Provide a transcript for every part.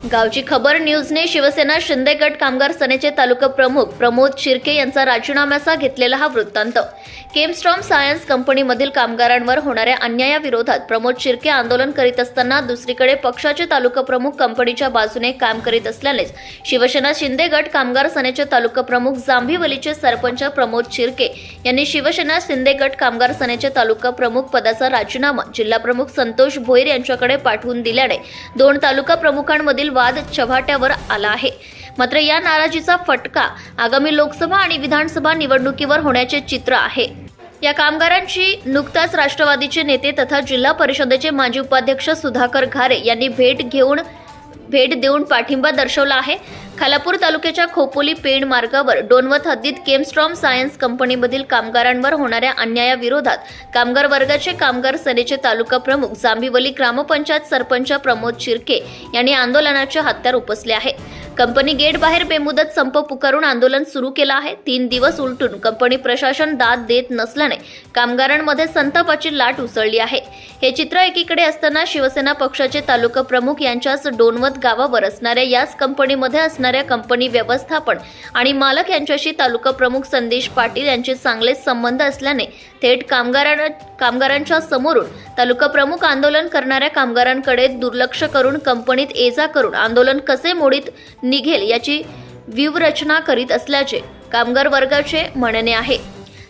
गावची खबर न्यूजने शिवसेना शिंदे गट कामगार सेनेचे तालुका प्रमुख प्रमोद शिर्के यांचा राजीनाम्याचा घेतलेला हा वृत्तांत. केमस्ट्रॉम सायन्स कंपनीमधील कामगारांवर होणाऱ्या अन्यायाविरोधात प्रमोद शिर्के आंदोलन करीत असताना दुसरीकडे पक्षाचे तालुका प्रमुख कंपनीच्या बाजूने काम करीत असल्यानेच शिवसेना शिंदे गट कामगार सेनेचे तालुका प्रमुख जांभिवलीचे सरपंच प्रमोद शिर्के यांनी शिवसेना शिंदे गट कामगार सेनेच्या तालुका प्रमुख पदाचा राजीनामा जिल्हाप्रमुख संतोष भोईर यांच्याकडे पाठवून दिल्याने दोन तालुका प्रमुखांमधील वाद चव्हाट्यावर आला आहे. मात्र या नाराजीचा फटका आगामी लोकसभा आणि विधानसभा निवडणुकीवर होण्याचे चित्र आहे. या कामगारांची नुकताच राष्ट्रवादीचे नेते तथा जिल्हा परिषदेचे माजी उपाध्यक्ष सुधाकर घारे यांनी भेट घेऊन भेट देऊन पाठिंबा दर्शवला आहे. खालापूर तालुक्याच्या खोपोली पेण मार्गावर डोनवत हद्दीत केमस्ट्रॉम सायन्स कंपनीमधील कामगारांवर होणाऱ्या अन्यायाविरोधात कामगार वर्गाचे कामगार सेनेचे तालुका प्रमुख जांभिवली ग्रामपंचायत सरपंच प्रमोद शिर्के यांनी आंदोलनाचे हत्यार उपसले आहे. कंपनी गेट बाहेर बेमुदत संप पुकारून आंदोलन सुरू केलं आहे. तीन दिवस उलटून कंपनी प्रशासन दाद देत नसल्याने कामगारांमध्ये संतापाची लाट उसळली आहे. हे चित्र एकीकडे असताना शिवसेना पक्षाचे तालुका प्रमुख यांच्याच डोनवत गावावर असणाऱ्या याच कंपनीमध्ये असणाऱ्या कंपनी व्यवस्थापन आणि मालक यांच्याशी तालुका प्रमुख संदेश पाटील यांचे चांगलेच संबंध असल्याने थेट कामगारांना कामगारांच्या समोरून तालुका प्रमुख आंदोलन करणाऱ्या कामगारांकडे दुर्लक्ष करून कंपनीत एजा करून आंदोलन कसे मोडीत निघेल याची व्यूहरचना करीत असल्याचे कामगार वर्गाचे म्हणणे आहे.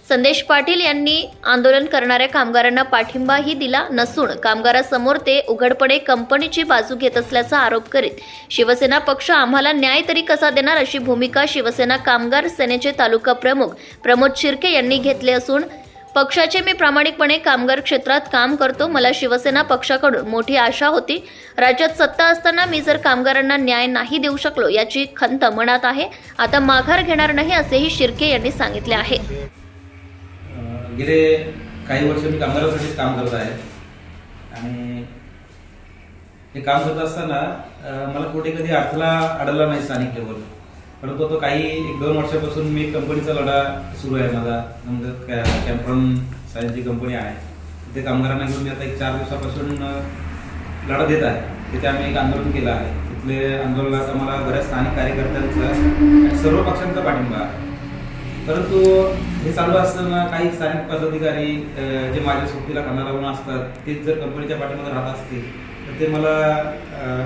संदेश पाटील यांनी आंदोलन करणाऱ्या कामगारांना पाठिंबाही दिला नसून कामगारासमोर ते उघडपणे कंपनीची बाजू घेत असल्याचा आरोप करीत शिवसेना पक्ष आम्हाला न्याय तरी कसा देणार अशी भूमिका शिवसेना कामगार सेनेचे तालुका प्रमुख प्रमोद शिर्के यांनी घेतले असून पक्षाचे मी प्रामाणिकपणे कामगार क्षेत्रात काम करतो. मला शिवसेना पक्षाकडून मोठी आशा होती. राज्यात सत्ता असताना मी जर कामगारांना न्याय नाही देऊ शकलो याची खंत मनात आहे. आता माघार घेणार नाही असेही शिर्के यांनी सांगितले आहे. गेले काही वर्ष मी कामगारांसाठी काम करत आहे. आणि हे काम करत असताना मला कुठे कधी अडथळा अडला नाही स्थानिक लेवल परंतु तो काही एक दोन वर्षापासून मी कंपनीचा लढा सुरू आहे माझा. नंतर कॅम्प्रॉन सायन्सची कंपनी आहे. तिथे कामगारांना घेऊन मी आता एक चार दिवसापासून लढा देत आहे. तिथे आम्ही एक आंदोलन केलं आहे. तिथले आंदोलनात आम्हाला बऱ्याच स्थानिक कार्यकर्त्यांचा सर्व पक्षांचा पाठिंबा आहे. परंतु हे चालू असताना काही स्थानिक पदाधिकारी जे माझ्या सुट्टीला कामाला लावून असतात तेच जर कंपनीच्या पाठीमध्ये राहत असतील तर ते मला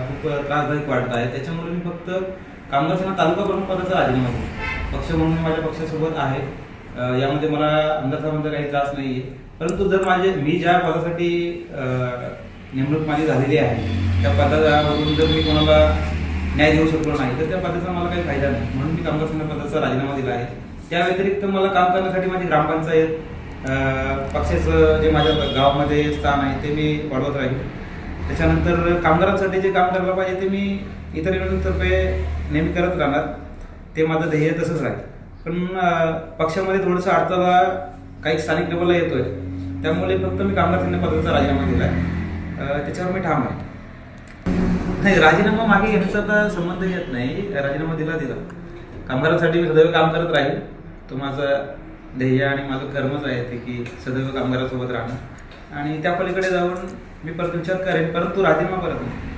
खूप त्रासदायक वाटत आहे. त्याच्यामुळे मी फक्त कामगार सेना तालुका प्रमुख पदाचा राजीनामा दिला पक्ष म्हणून मी माझ्या पक्षासोबत आहे. यामध्ये मला आमदारसाहेबांचा काही त्रास नाही आहे परंतु जर माझे मी ज्या पदासाठी नेमणूक माझी झालेली आहे त्या पदावरून जर मी कोणाला न्याय देऊ शकलो नाही तर त्या पदाचा मला काही फायदा नाही. म्हणून मी कामगार सेना पदाचा राजीनामा दिला आहे. त्या व्यतिरिक्त मला काम करण्यासाठी माझी ग्रामपंचायत पक्षाचं जे माझ्या गावामध्ये स्थान आहे ते मी वाढवत राहील. त्याच्यानंतर कामगारांसाठी जे काम करायला पाहिजे ते मी इतर इतरतर्फे नेहमी करत राहणार. ते माझं ध्येय तसंच राहील. पण पक्षामध्ये थोडंसं अडथळा काही स्थानिक लेवलला येतोय. त्यामुळे फक्त मी कामगार सेना पदाचा राजीनामा दिला आहे त्याच्यावर मी ठाम आहे. नाही राजीनामा मागे घेण्याचा आता संबंध येत नाही. राजीनामा दिला दिला. कामगारांसाठी मी सदैव काम करत राहील. तो माझा ध्येय आणि माझं कर्मच आहे ते की सदैव कामगारासोबत राहणं. आणि त्या पलीकडे जाऊन मी परत विचार करेन. परंतु राजीनामा करत नाही.